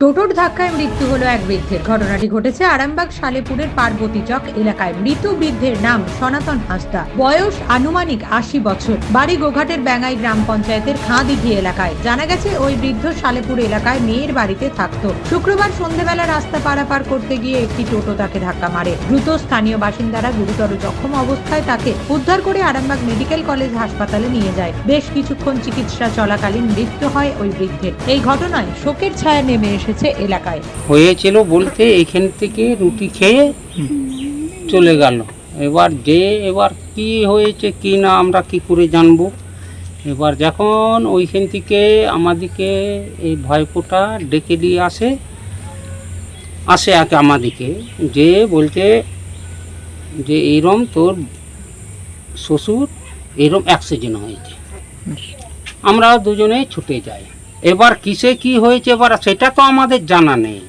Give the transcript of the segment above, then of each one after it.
টোটোর ধাক্কায় মৃত্যু হলো এক বৃদ্ধের। ঘটনাটি ঘটেছে আরামবাগ সালেপুরের পার্বতী চক এলাকায়। মৃত বৃদ্ধের নাম সনাতন হাঁসদা। বয়স আনুমানিক আশি বছর। বাড়ি গোঘাটের ব্যাঙ্গাই গ্রাম পঞ্চায়েতের খাঁদিঘি এলাকায়। জানা গেছে, ওই বৃদ্ধ সালেপুর এলাকায় মেয়ের বাড়িতে থাকতো। শুক্রবার সন্ধেবেলা রাস্তা পারাপার করতে গিয়ে একটি টোটো তাকে ধাক্কা মারে। দ্রুত স্থানীয় বাসিন্দারা গুরুতর জখম অবস্থায় তাকে উদ্ধার করে আরামবাগ মেডিকেল কলেজ হাসপাতালে নিয়ে যায়। বেশ কিছুক্ষণ চিকিৎসা চলাকালীন মৃত্যু হয় ওই বৃদ্ধের। এই ঘটনায় শোকের ছায়া নেমে এসেছে এলাকায়। হয়েছিল বলতে এখান থেকে রুটি খেয়ে চলে গেল। এবার যে এবার কি হয়েছে কি না আমরা কি করে জানব? এবার যখন ওইখান থেকে আমাদেরকে এই ভয়পোটা ডেকে দিয়ে আসে আসে আগে আমাদেরকে যে বলতে যে এরম তোর শ্বশুর এরম অ্যাক্সিডেন্ট হয়েছে। আমরা দুজনে ছুটে যাই। এবার কিসে কি হয়েছে এবার সেটা তো আমাদের জানা নেই।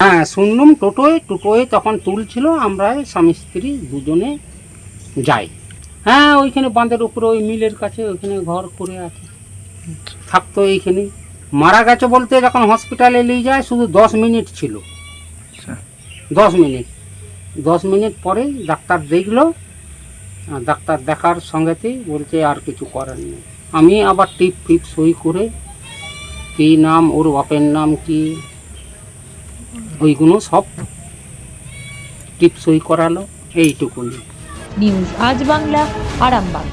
হ্যাঁ শুনলাম টোটোয় টোটোয় তখন তুলছিল আমরা স্বামী স্ত্রী দুজনে যাই। হ্যাঁ ওইখানে বাঁধের উপরে ওই মিলের কাছে ওইখানে ঘর করে আছে। থাকতো এইখানে। মারা গেছে বলতে যখন হসপিটালে নিয়ে যায় শুধু দশ মিনিট ছিল। দশ মিনিট। দশ মিনিট পরে ডাক্তার দেখল ডাক্তার দেখার সঙ্গেতেই বলছে আর কিছু করার নেই। আমি আবার টিপ ফিপ সই করে কী নাম ওর বাপের নাম কি? ওইগুলো সব টিপসই করালো এইটুকুনি। নিউজ আজ বাংলা আরামবাগ।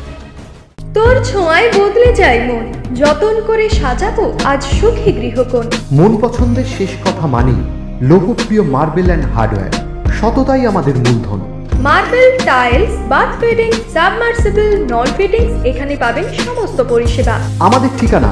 তোর ছোঁয়ায় বদলে যায় মন যতন করে সাজাবো আজ সুখী গৃহকোণ। মন পছন্দের শেষ কথা মানি লোকপ্রিয় মার্বেল অ্যান্ড হার্ডওয়্যার সততাই আমাদের মূলধন। Marble tiles bath fitting submersible নল ফিটিংস এখানে পাবেন সমস্ত পরিষেবা। আমাদের ঠিকানা